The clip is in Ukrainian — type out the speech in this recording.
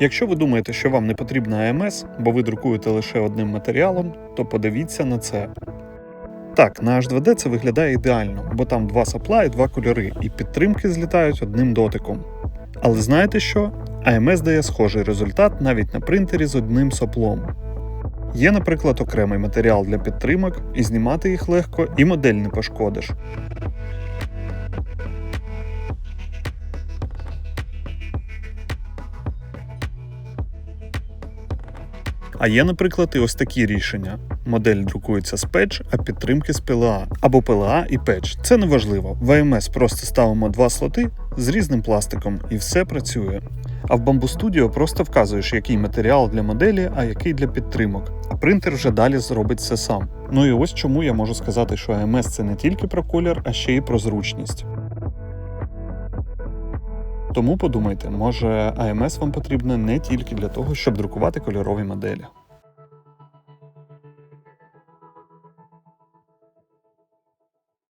Якщо ви думаєте, що вам не потрібна АМС, бо ви друкуєте лише одним матеріалом, то подивіться на це. Так, на H2D це виглядає ідеально, бо там два сопла і два кольори, і підтримки злітають одним дотиком. Але знаєте що? AMS дає схожий результат навіть на принтері з одним соплом. Є, наприклад, окремий матеріал для підтримок, і знімати їх легко, і модель не пошкодиш. А є, наприклад, і ось такі рішення. Модель друкується з печ, а підтримки з PLA. Або PLA і печ. Це не важливо. В AMS просто ставимо два слоти з різним пластиком і все працює. А в Bamboo Studio просто вказуєш, який матеріал для моделі, а який для підтримок. А принтер вже далі зробить це сам. Ну і ось чому я можу сказати, що AMS це не тільки про колір, а ще й про зручність. Тому подумайте, може АМС вам потрібне не тільки для того, щоб друкувати кольорові моделі.